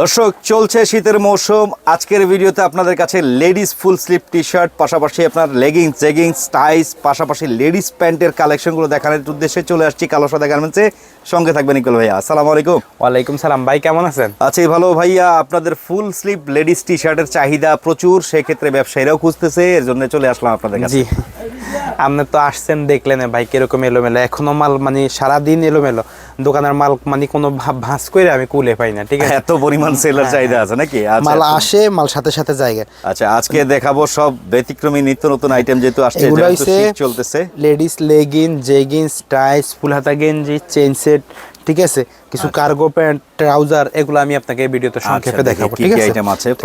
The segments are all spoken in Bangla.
দর্শক চলছে শীতের মৌসুম। আজকের ভিডিওতে আপনাদের কাছে ladies full sleeve T shirt পাশাপাশি আপনার লেগিংস জেগিংস টাইস পাশাপাশি লেডিস প্যান্টের কালেকশনগুলো দেখানোর উদ্দেশ্যে চলে আসছি কালো সাদা গার্মেন্টসে। সঙ্গে থাকবেন নিকল ভাইয়া। আসসালামু আলাইকুম। ওয়ালাইকুম সালাম। ভাই কেমন আছেন? আছি ভালো ভাইয়া। আপনাদের ফুল স্লিপ লেডিস টি শার্টের চাহিদা প্রচুর সেক্ষেত্রে ব্যবসায়ীরাও খুঁজতেছে এর জন্য চলে আসলাম আপনাদের কাছে। আপনি তো আসছেন দেখলেন ভাই কীরকম এলোমেলো। এখনও মাল মানে সারাদিন এলোমেলো। দোকানের মাল মানে কোনো ভাঁজ করে আমি কুলে পাই না ঠিক আছে? এত পরিমাণ সেলার চাহিদা আছে নাকি? আচ্ছা মাল আসে মাল সাথে সাথে জায়গা। আচ্ছা আজকে দেখাবো সব ব্যতিক্রমী নিত্য নতুন আইটেম যেহেতু আসছে যেহেতু শীত চলতেছে। লেডিস লেগিন জেগিন্স টাইস ফুল হাতা গেঞ্জি চেইন সেট ঠিক আছে? কিছু কার্গো প্যান্ট ট্রাউজার এগুলো আমি আপনাকে ভিডিওতে সংক্ষেপে দেখাবো ঠিক আছে?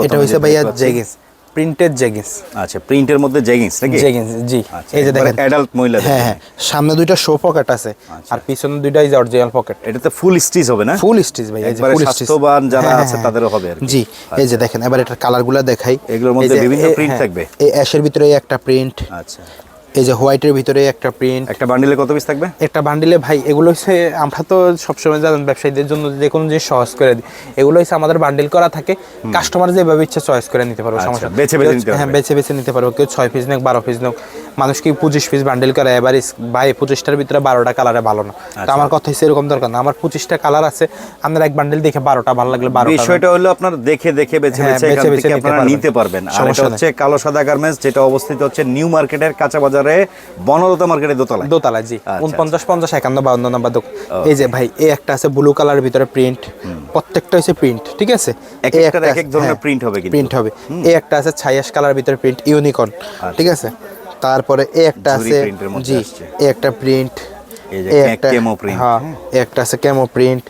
এটা হইছে ভাইয়া জেগিন্স প্রিন্টেড জেগিংস আচ্ছা প্রিন্টের মধ্যে জেগিংস নাকি? জেগিংস জি। আচ্ছা, এই যে দেখেন। অ্যাডাল্ট মহিলাদের। হ্যাঁ হ্যাঁ সামনে দুইটা শো পকেট আছে আচ্ছা। আর পিছনে দুইটাই অরিজিনাল পকেট এটাতে ফুল স্টিচ হবে না? ফুল স্টিচ ভাই এই যে ফুল স্টিচ স্বাস্থ্যবান যারা আছে তাদেরও হবে আর জি এই যে দেখেন এবার এটার কালারগুলো দেখাই। এগুলোর মধ্যে বিভিন্ন প্রিন্ট হ্যাঁ, থাকবে? এই অ্যাশের ভিতরে একটা প্রিন্ট আচ্ছা। এই যে হোয়াইটের ভিতরে একটা প্রিন্ট একটা বান্ডিলে কত পিস থাকবে? একটা বান্ডিলে ভাই এগুলো হচ্ছে আমরা তো সবসময় জানেন ব্যবসায়ীদের জন্য যে কোনো জিনিস সহজ করে দিই। এগুলো হচ্ছে আমাদের বান্ডিল করা থাকে। কাস্টমার যেভাবে ইচ্ছা চয়েস করে নিতে পারবে আচ্ছা, সমস্যা বেছে বেছে নিতে হ্যাঁ। বেছে বেছে নিতে পারবে। কেউ ছয় পিস নেক বারো পিস নেক। মানুষ কি পঁচিশ পিস বান্ডিল করে এবার ভাই পঁচিশটার ভিতরে বারোটা কালারে ভালো না। তো আচ্ছা। আমার কথা হচ্ছে এরকম দরকার না। আমার পঁচিশটা কালার আছে আপনার এক বান্ডিল দেখে বারোটা ভালো লাগলে বারোটা বিষয়টা হলো আপনার দেখে দেখে বেছে হ্যাঁ, বেছে নিতে আপনারা পারবেন। নিতে পারবেন। আর সমস্যা হচ্ছে কালো সাদা গার্মেন্টস যেটা অবস্থিত হচ্ছে নিউ মার্কেটের কাঁচা বাজারে বনলতা মার্কেটে দোতলায়। দোতলা জি। আচ্ছা, উনপঞ্চাশ পঞ্চাশ একান্ন বাউন্ন নাম্বার দোকান। এই যে ভাই এই একটা আছে ব্লু কালার ভিতরে প্রিন্ট প্রত্যেকটা হচ্ছে প্রিন্ট ঠিক আছে? এক একটা এক এক ধরনের print হবে কিন্তু। প্রিন্ট হবে। এই একটা আছে ছাইয়াস কালার ভিতরে প্রিন্ট ইউনিকর্ন ঠিক আছে? তারপরে এই একটা আছে জি। এই একটা প্রিন্ট এই একটা camo print, হ্যাঁ এই একটা আছে কেমো প্রিন্ট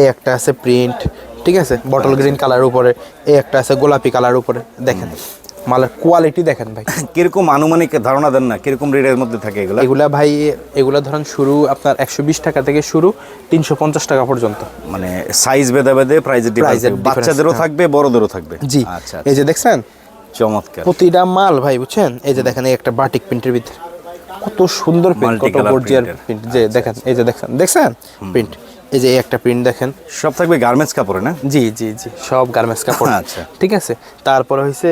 এই একটা আছে প্রিন্ট ঠিক আছে? বটল গ্রিন কালার উপরে এই একটা আছে গোলাপি কালার উপরে দেখেন। মালের কোয়ালিটি দেখেন ভাই। কীরকম আনুমানিক ধারণা দেন না কীরকম রেটের মধ্যে থাকে এগুলো? এগুলা ভাই এগুলা ধরেন শুরু আপনার একশো বিশ টাকা থেকে শুরু তিনশো পঞ্চাশ টাকা পর্যন্ত। মানে সাইজ ভেদে ভেদে difference, বাচ্চাদেরও হ্যাঁ। থাকবে বড়দেরও থাকবে। জি আচ্ছা এই যে দেখছেন? চমৎকার। প্রতিটা মাল ভাই বুঝছেন? এই যে দেখেন এই একটা বাটিক প্রিন্টের ভিতরে। কত সুন্দর প্রিন্ট কত গর্জিয়ার প্রিন্ট যে দেখেন এই যে দেখেন দেখছেন প্রিন্ট এই যে একটা প্রিন্ট দেখেন। সব থাকবে গার্মেন্টস কাপড়ে না? জি জি জি সব গার্মেন্টস কাপড়। আচ্ছা। ঠিক আছে? তারপরে হইছে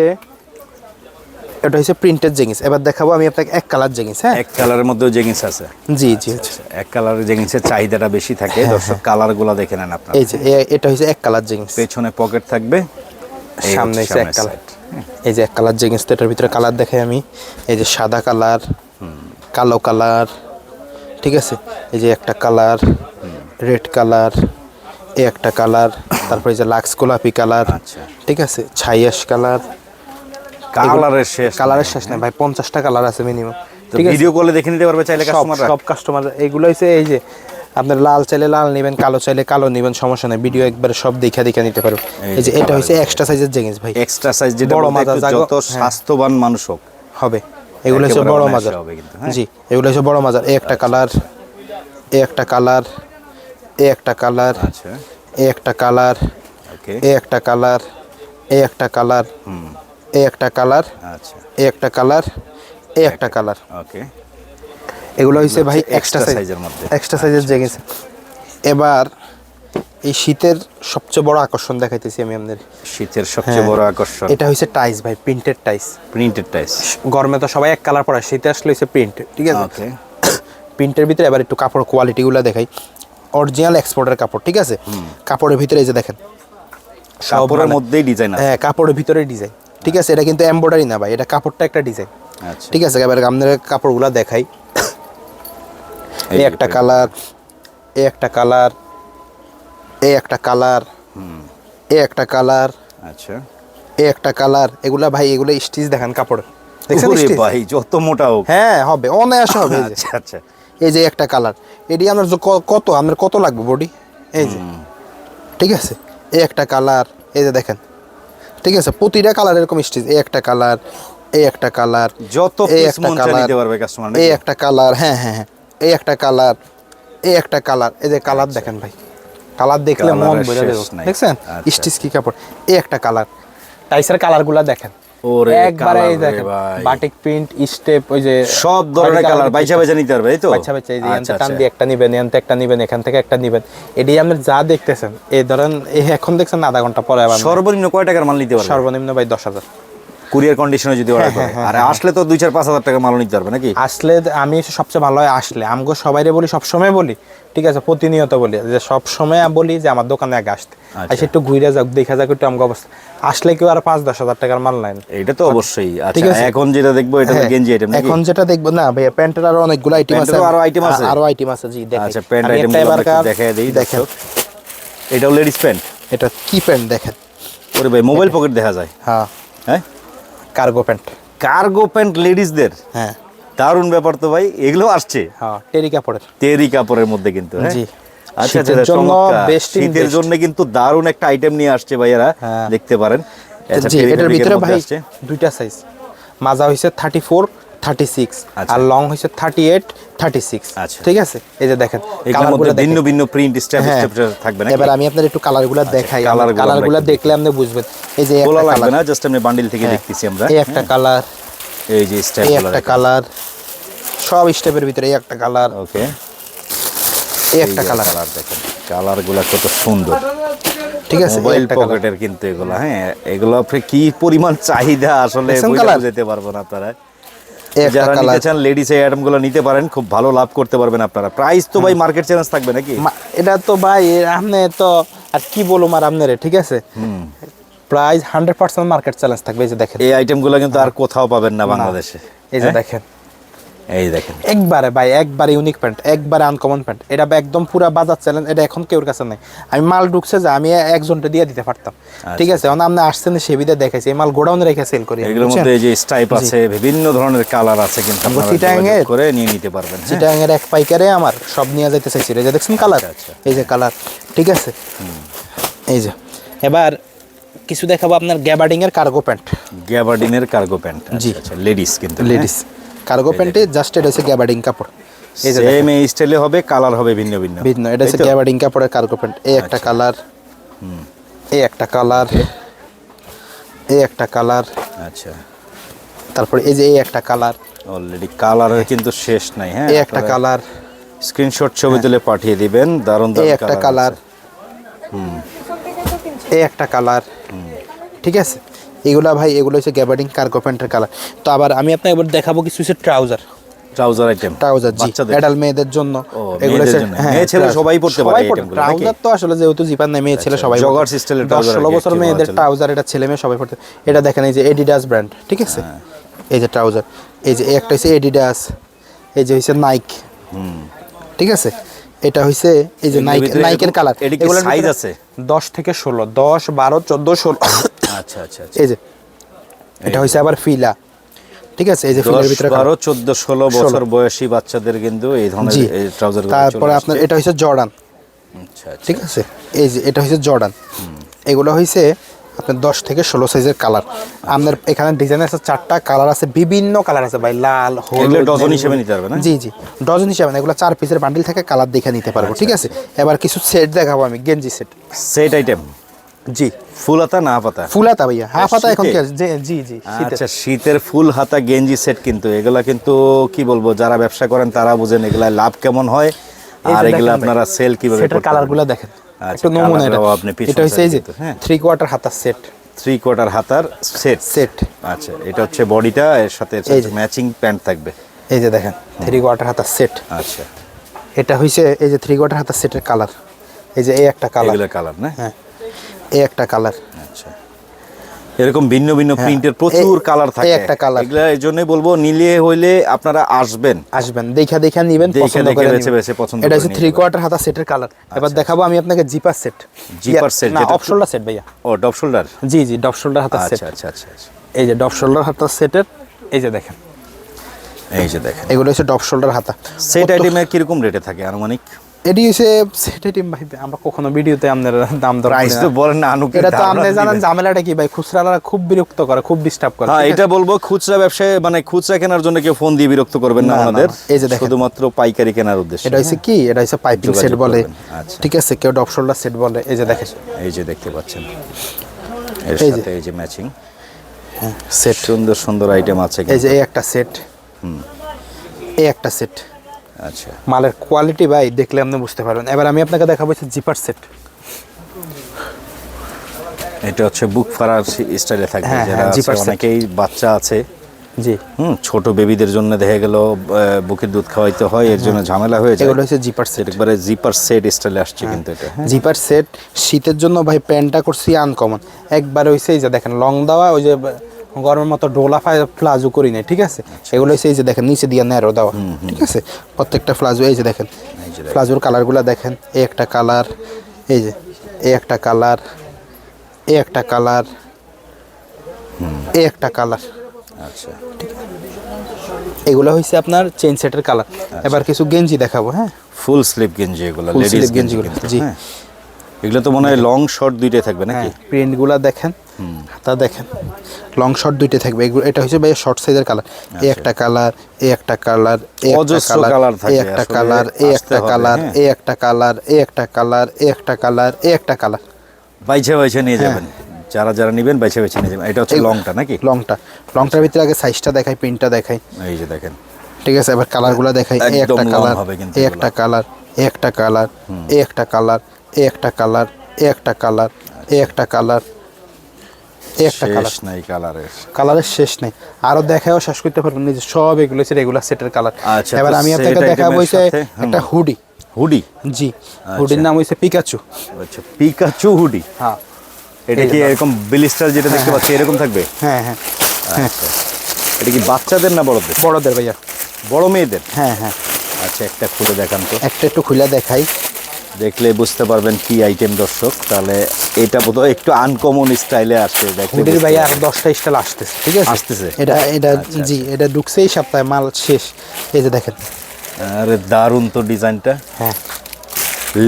এটা হচ্ছে প্রিন্টেড জেগিন্স এবার দেখাবো আমি আপনাকে এক কালার জেগিন্স হ্যাঁ? এক কালারের মধ্যেও জেগিংস আছে। জি জি আচ্ছা। এক কালারের জেগিংসের চাহিদাটা বেশি থাকে। দর্শক কালারগুলা দেখে নেন আপনার। এই যে এটা হচ্ছে এক কালার জেগিন্স পেছনে পকেট থাকবে। সামনে হচ্ছে এক কালার এই যে এক কালার জেগিন্স তো এটার ভিতরে কালার দেখাই আমি। এই যে সাদা কালার কালো কালার ঠিক আছে? এই যে একটা কালার রেড কালার এই একটা কালার তারপরে যে লাক্স গোলাপি কালার আচ্ছা। ঠিক আছে? ছাইয়াস কালার কালারের শেষ কালারের শেষ নাই। ভাই পঞ্চাশটা কালার আছে মিনিমাম ঠিক আছে? ভিডিও কলে দেখে নিতে পারবে চাইলে সব সব কাস্টমার এগুলো হচ্ছে এই যে আপনার লাল চাইলে লাল নেবেন কালো চাইলে কালো নেবেন সমস্যা নেই। ভিডিও একবার সব দেখা দেখা নিতে পারো। এই যে এটা হচ্ছে এক্সট্রা সাইজের জেগিন্স ভাই। এক্সট্রা সাইজ যেটা বড় মাথা যত স্বাস্থ্যবান মানুষ হোক। হবে। এগুলো হচ্ছে বড় মাজার। হবে হ্যাঁ? জি এগুলো হচ্ছে বড় মাজার। এই একটা কালার এই একটা কালার এই একটা কালার আচ্ছা। এই একটা কালার এই একটা কালার এই একটা কালার এই একটা কালার আচ্ছা। এই একটা কালার এই একটা কালার। ওকে। এগুলো হচ্ছে ভাই এক্সট্রা extra সাইজ size এর মধ্যে। এক্সট্রা সাইজের জেগিন্স এবার এই শীতের সবচেয়ে বড় আকর্ষণ দেখাইতেছি আমি আপনাদের। শীতের সবচেয়ে বড় আকর্ষণ। এটা হচ্ছে টাইস ভাই প্রিন্টেড টাইস প্রিন্টেড টাইস গরমে তো সবাই এক কালার পরে শীতে আসলে হইছে প্রিন্ট ঠিক আছে? ওকে। প্রিন্টের ভিতরে এবার একটু কাপড় কোয়ালিটিগুলো দেখাই। অরিজিনাল এক্সপোর্টের কাপড় ঠিক আছে? কাপড়ের ভিতরে এই যে দেখেন। কাপড়ের মানে- মধ্যেই ডিজাইন আছে। হ্যাঁ কাপড়ের ভিতরে ডিজাইন ঠিক আছে এটা কিন্তু এমব্রয়ডারি না ভাই এটা কাপড়টা একটা ডিজাইন আচ্ছা। ঠিক আছে এবার আপনাদের কাপড়গুলো দেখাই। এই একটা কালার এই একটা কালার এই একটা কালার এই একটা কালার আচ্ছা। এই একটা কালার এগুলা ভাই এগুলো স্টিচ দেখেন কাপড় দেখছেন ভাই যত মোটা হোক। হ্যাঁ হবে অনায়াসে হবে আচ্ছা আচ্ছা। এই যে একটা কালার এটি আপনার কত আপনার কত লাগবে বডি এই যে। ঠিক আছে এই একটা কালার এই যে দেখেন। ঠিক আছে? প্রতিটা কালার এরকম স্টিচ এই একটা কালার এই একটা কালার যত এই একটা কালার নিতে পারবে কাস্টমার এই একটা কালার হ্যাঁ হ্যাঁ হ্যাঁ। এই একটা কালার এই একটা কালার এই যে কালার দেখেন ভাই কালার দেখলে মন বোঝা যাবে। দেখছেন? আচ্ছা। স্টিচ কি কাপড়? এই একটা কালার টাইসের কালারগুলো দেখেন। একবারে এই colour রে দেখেন বাটিক প্রিন্ট স্টেপ ওই যে সব ধরনের কালার বাইচা বাইচা নিতে পারবে এই তো? বাচ্চা বাচ্চা এই যে আচ্ছা, টান আচ্ছা। দিয়ে একটা নিবেন একটা নিবেন এখান থেকে একটা নিবেন। এটি আপনি যা দেখতেছেন এই ধরেন এখন দেখছেন আধা ঘণ্টা পরে আবার সর্বনিম্ন কয় টাকার মাল নিতে পারবে? সর্বনিম্ন ভাই দশ হাজার। কুরিয়ার কন্ডিশনে যদি অর্ডার করে। আর আসলে তো দুই চার পাঁচ হাজার টাকা মাল নিতে পারবে নাকি? আসলে আমি সবচেয়ে ভালো হয় আসলে। আমগো সবাইরে বলি সবসময় বলি ঠিক আছে প্রতিনিয়ত বলি যে সব সময় বলি যে আমার দোকানে আগে আসতে। আচ্ছা। আসে একটু ঘুরে যাক দেখা যাক একটু আমগো অবস্থা। আসলে কেউ আর পাঁচ দশ হাজার টাকার মাল নাই এটা তো অবশ্যই। আচ্ছা এখন যেটা দেখব এটা তো হ্যাঁ, গেঞ্জি আইটেম নাকি? এখন যেটা দেখব না ভাইয়া প্যান্টের আরও অনেকগুলো আইটেম আছে। আরও আইটেম আছে? আরও আইটেম আছে জি দেখেন আচ্ছা প্যান্ট আইটেম দেখাই দিই দর্শক। এটাও লেডিস প্যান্ট এটা কি প্যান্ট দেখেন? ওরে ভাই মোবাইল পকেট দেখা যায়। হ্যাঁ। হ্যাঁ? কার্গো প্যান্ট কার্গো প্যান্ট লেডিসদের হ্যাঁ। দারুণ ব্যাপার তো ভাই এগুলো আসছে। হ্যাঁ টেরি কাপড়ের। টেরি কাপড়ের মধ্যে কিন্তু হ্যাঁ? জি। আচ্ছা আচ্ছা জন্য চমৎকার। শীতের জন্য কিন্তু দারুণ একটা আইটেম নিয়ে আসছে ভাইয়েরা দেখতে পারেন। আচ্ছা, এটার ভিতরে ভাই দুইটা সাইজ মাজা হয়েছে থার্টি ফোর থার্টি সিক্স আচ্ছা। আর লং হয়েছে থার্টি এইট থার্টি সিক্স আচ্ছা। ঠিক আছে? এই যে দেখেন এগুলোর কালারগুলো মধ্যে দেখেন। ভিন্ন ভিন্ন প্রিন্ট স্টেপ হ্যাঁ। থাকবে নাকি? এবার আমি আপনার একটু কালারগুলো দেখাই। colour গুলো আমরা কালারগুলো দেখলে আপনি বুঝবেন। এই যে একটা লাগবে না? জাস্ট আমি বান্ডিল থেকে দেখতেছি আমরা। এই একটা কালার এই যে স্টেপ একটা কালার সব স্টেপের ভিতরে এই একটা কালার ওকে এই একটা কালার কালার দেখেন। কালারগুলা কত সুন্দর। ঠিক আছে মোবাইল পকেটের কিন্তু এগুলো হ্যাঁ। এগুলো আপনি কি পরিমাণ চাহিদা? আসলে যেতে পারব না আপনারা। যারা নিতে চান লেডিস এই আইটেমগুলো নিতে পারেন খুব ভালো লাভ করতে পারবেন আপনারা। প্রাইস তো ভাই মার্কেট চ্যালেঞ্জ থাকবে নাকি? এটা তো ভাই আপনি তো আর কি বলুম আর আপনারে ঠিক আছে? Price hundred percent market challenge থাকবে এই যে দেখেন। এই আইটেমগুলো কিন্তু আর কোথাও পাবেন না। বাংলাদেশে। এই যে হ্যাঁ? দেখেন। এই দেখেন। একবারে ভাই একবারে ইউনিক প্যান্ট একবারে আনকমন প্যান্ট এটা একদম পুরা বাজার চ্যালেঞ্জ এটা এখন কেউর কাছে নাই। আমি মাল ঢুকছে যে আমি একজনটা দিয়ে দিতে পারতাম। ঠিক আছে এখন আপনি আসছেন সেবিদে দেখাইছি এই মাল গোডাউনে রেখে সেল করি। এগুলোর মধ্যে এই যে স্টাইপ আছে বিভিন্ন ধরনের কালার আছে কিন্তু আপনারা করে নিয়ে নিতে পারবেন হ্যাঁ? চিটাগাং এর এক পাইকারে আমার সব নিয়ে যাইতে চাইছিল। এই যে দেখছেন কালার আচ্ছা। এই যে কালার ঠিক আছে? এই যে। এবার কিছু দেখাবো আপনার গ্যাবার্ডিং এর কার্গো প্যান্ট গ্যাবার্ডিনের কার্গো প্যান্ট জি। আচ্ছা লেডিস কিন্তু লেডিস কার্গো প্যান্টে জাস্ট এটা হচ্ছে গ্যাবার্ডিং কাপড়। এই যে সেম এই স্টাইলে হবে কালার হবে ভিন্ন ভিন্ন। ভিন্ন এটা হচ্ছে গ্যাবার্ডিং কাপড়ের কার্গো প্যান্ট এই একটা কালার এই একটা কালার এই একটা কালার আচ্ছা। তারপরে এই যে এই একটা কালার অলরেডি কালার কিন্তু শেষ নাই হ্যাঁ? এই একটা কালার স্ক্রিনশট ছবি তুলে পাঠিয়ে দিবেন দারুণ এই দারুণ একটা কালার হুম। এই একটা কালার ঠিক আছে? এগুলা ভাই এগুলো হচ্ছে গ্যাবার্ডিং কার্গো প্যান্টের কালার তো আবার আমি আপনাকে এবার দেখাবো কিছু হচ্ছে ট্রাউজার ট্রাউজার আইটেম ট্রাউজার জি মেয়েদের জন্য। এগুলো হ্যাঁ, মেয়ে ছেলে সবাই পরতে পারে trouser তো আসলে যেহেতু মেয়ে ছেলে আচ্ছা, সবাই ষোলো আর কি, বছর মেয়েদের ট্রাউজার এটা ছেলে মেয়ে সবাই পড়তে এটা দেখেন এই যে এডিডাস ব্র্যান্ড ঠিক আছে? হ্যাঁ। এই যে ট্রাউজার এই যে একটা হচ্ছে এডিডাস এই যে হচ্ছে নাইক ঠিক আছে? এটা হচ্ছে এই যে নাইক নাইকের কালার কি size আছে? দশ থেকে ষোলো দশ বারো চোদ্দ ষোলো। আচ্ছা আচ্ছা আচ্ছা। এই যে এটা আবার ফিলা। ঠিক আছে এই যে ফিলার ভিতরে বারো চোদ্দ ষোলো বছর বয়সী বাচ্চাদের কিন্তু এই ধরনের এই ট্রাউজার তারপরে আপনার এটা জর্ডান। আচ্ছা ঠিক আছে? এই যে এটা জর্ডান। এগুলো আপনার দশ থেকে ষোলো সাইজের কালার আপনার এখানে ডিজাইন আছে চারটা কালার আছে বিভিন্ন কালার আছে ভাই লাল হলুদ ডজন হিসেবে নিতে পারবে না? জি জি। ডজন হিসাবে না এগুলো চার পিসের বান্ডিল থেকে কালার দেখে নিতে পারব ঠিক আছে? এবার কিছু সেট দেখাবো আমি গেঞ্জি সেট সেট আইটেম জি। ফুল হাতা না পাতা ফুল হাতা ভাইয়া। হাফ হাতা এখন? জি- জি আচ্ছা শীতের ফুল হাতা গেঞ্জি সেট কিন্তু। এগুলা কিন্তু কি বলব যারা ব্যবসা করেন তারা বুঝেন এগুলা লাভ কেমন হয়। আর এগুলা আপনারা সেল কীভাবে সেটার কালারগুলো দেখেন। আচ্ছা, একটু নমুনা এটা। আপনি এটা হচ্ছে এই যে side হ্যাঁ। থ্রি কোয়ার্টার হাতার সেট থ্রি কোয়ার্টার হাতার সেট সেট আচ্ছা এটা হচ্ছে বডিটা এর সাথে ম্যাচিং প্যান্ট থাকবে। এই যে দেখেন থ্রি কোয়ার্টার হাতার সেট আচ্ছা। এটা হইছে এই যে থ্রি কোয়ার্টার হাতার সেটের কালার এই যে এই একটা কালার কালার না? হ্যাঁ। এই একটা কালার আচ্ছা। এরকম ভিন্ন ভিন্ন প্রিন্টের প্রচুর হ্যাঁ। কালার থাকে। একটা colour। এগুলা এই জন্যই বলব নিলে হইলে আপনারা আসবেন। আসবেন দেখা দেখা নিবেন পছন্দ করে বেছে বেছে পছন্দ এটা হচ্ছে থ্রি কোয়ার্টার হাতা সেটের কালার এবার দেখাবো আমি আপনাকে জিপার সেট জিপার set, না অফ শোল্ডার সেট ভাইয়া। ও ডপ শোল্ডার জি জি ডপ শোল্ডার হাতার সেট আচ্ছা আচ্ছা আচ্ছা আচ্ছা। এই যে ডপ শোল্ডার হাতার সেটের এই যে দেখেন। এই যে দেখেন। এগুলো হচ্ছে ডপ শোল্ডার হাতা। সেট আইটেমের কীরকম রেটে থাকে আনুমানিক? এটি হচ্ছে ভাই আমরা কখনো ভিডিওতে আপনার দাম দর প্রাইস তো না। বলেন না আনুক এটা তো আপনি জানেন ঝামেলাটা কি ভাই খুচরারা খুব বিরক্ত করে খুব ডিস্টার্ব করে হ্যাঁ এটা বলব খুচরা ব্যবসায় মানে খুচরা কেনার জন্য কেউ ফোন দিয়ে বিরক্ত করবেন না আমাদের। এই যে। শুধুমাত্র পাইকারি কেনার উদ্দেশ্যে। এটা হচ্ছে কি? এটা হচ্ছে পাইপিং সেট বলে। আচ্ছা। ঠিক আছে কেউ ডপ শোল্ডার সেট বলে এই যে দেখেন। এই যে দেখতে পাচ্ছেন। এর। সাথে এই যে ম্যাচিং সেট সুন্দর সুন্দর আইটেম আছে এই যে এই একটা সেট হুম। এই একটা সেট আচ্ছা। মালের কোয়ালিটি ভাই দেখলে আপনি বুঝতে পারবেন। এবার আমি আপনাকে দেখাবো হচ্ছে জিপার সেট এটা হচ্ছে বুক ফারার স্টাইলে থাকবে হ্যাঁ, যারা হ্যাঁ। অনেকেই বাচ্চা আছে। জি। হুম ছোট বেবিদের জন্য দেখা গেল বুকের দুধ খাওয়াইতে হয় এর জন্য ঝামেলা হয়ে যায়। এগুলো হচ্ছে জিপার সেট একবারে জিপার সেট স্টাইলে আসছে কিন্তু এটা হ্যাঁ। জিপার সেট শীতের জন্য ভাই প্যান্টটা করছি আনকমন একবার হইছে এই যে দেখেন লং দেওয়া ওই যে গরমের মতো ডোলা প্লাজো করি নাই ঠিক আছে? সেগুলো হচ্ছে এই যে দেখেন নিচে দিয়ে ন্যারো দেওয়া ঠিক আছে? প্রত্যেকটা প্লাজো এই যে দেখেন প্লাজোর কালারগুলো দেখেন এই একটা কালার এই যে এই একটা কালার এই একটা কালার এই একটা কালার। আচ্ছা। এগুলো হচ্ছে আপনার চেইন সেটের কালার। এবার কিছু গেঞ্জি দেখাবো হ্যাঁ? ফুল স্লিপ গেঞ্জি এগুলো লেডিস গেঞ্জি জি। হ্যাঁ। এগুলো তো মনে হয় লং শর্ট দুইটাই থাকবে নাকি? হ্যাঁ প্রিন্টগুলো দেখেন হাতা দেখেন লং শর্ট দুইটা থাকবে। এগুলো এটা হচ্ছে ভাই শর্ট সাইজের কালার এই একটা কালার এই একটা কালার এই একটা কালার এই একটা কালার এই আসতে একটা কালার হ্যাঁ। এই একটা কালার এই একটা কালার এই একটা কালার এই একটা কালার বাইছে বাইছে নিয়ে হ্যাঁ। যাবেন। যারা যারা নেবেন বাইছে বাইছে নিয়ে যাবেন। এটা হচ্ছে লংটা নাকি? লংটা লংটার ভিতরে আগে সাইজটা দেখাই প্রিন্টটা দেখাই। এই যে দেখেন। ঠিক আছে এবার কালারগুলো দেখাই। এই একটা কালার এই একটা কালার একটা কালার একটা কালার একটা কালার এই একটা কালার এই একটা কালার একটা কালার। শেষ নাই কালারের। কালারের শেষ নেই। আরও দেখাও শেষ করতে পারবেন না যে সব এগুলো হচ্ছে রেগুলার সেটের কালার। আচ্ছা, এবার আমি আপনাকে দেখাবো। একটা হুডি হুডি জি হুডির নাম হচ্ছে পিকাচু আচ্ছা পিকাচু হুডি হ্যাঁ। এটা কি এরকম বিলিস্টার যেটা দেখতে পাচ্ছি এরকম থাকবে? হ্যাঁ হ্যাঁ। আচ্ছা। এটা কি বাচ্চাদের না বড়দের? বড়দের ভাইয়া। বড় মেয়েদের? হ্যাঁ হ্যাঁ। আচ্ছা একটা খুলে দেখান তো। একটা একটু খুলে দেখাই। দেখলে বুঝতে পারবেন কি আইটেম দর্শক। তাহলে এটা বোধহয় একটু আনকমন স্টাইলে আসছে দেখলে ভাই আর দশটা স্টাইল আসতেছে ঠিক আছে? আসতেছে? এটা এটা আচ্ছা, জি এটা ঢুকছে এই সপ্তাহে মাল শেষ। এই যে দেখেন। আরে দারুণ তো ডিজাইনটা। হ্যাঁ।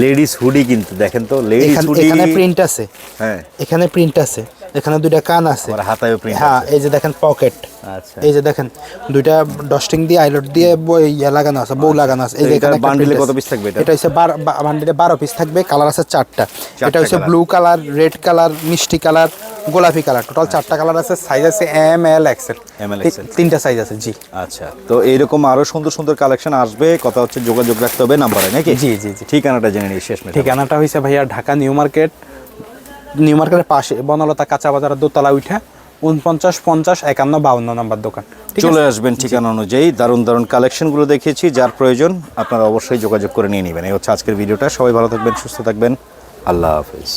লেডিস হুডি কিন্তু দেখেন তো লেডিস হুডি এখানে প্রিন্ট আছে। হ্যাঁ। এখানে প্রিন্ট আছে। এখানে দুইটা কান আছে। হাতায়ও হ্যাঁ এই যে দেখেন পকেট আচ্ছা। এই যে দেখেন দুইটা ডস্টিং দিয়ে আইলট দিয়ে বই ইয়ে লাগানো আছে বউ লাগানো আছে। এই যে এখানে print কত piece থাকবে এটা? এটা হচ্ছে বান্ডিলে বারো পিস থাকবে কালার আছে চারটা। এটা হচ্ছে ব্লু কালার রেড কালার মিষ্টি কালার গোলাপি কালার টোটাল চারটা কালার আছে সাইজ আছে M L XL L, XL তিনটা সাইজ আছে জি। আচ্ছা তো এইরকম আরও সুন্দর সুন্দর কালেকশন আসবে। কথা হচ্ছে যোগাযোগ রাখতে হবে নাম্বারে নাকি? জি, জি, জি। ঠিকানাটা জেনে নিই শেষ ঠিকানাটা হয়েছে ভাইয়া ঢাকা নিউ মার্কেট নিউ মার্কেটের পাশে বনলতা কাঁচা বাজারের দোতলা উঠা উনপঞ্চাশ পঞ্চাশ একান্ন বাউন্ন নম্বর দোকান। ঠিক চলে আসবেন ঠিকানা অনুযায়ী। দারুণ দারুণ কালেকশনগুলো দেখিয়েছি যার প্রয়োজন আপনারা অবশ্যই যোগাযোগ করে নিয়ে নেবেন। এই হচ্ছে আজকের ভিডিওটা। সবাই ভালো থাকবেন সুস্থ থাকবেন। আল্লাহ হাফিজ।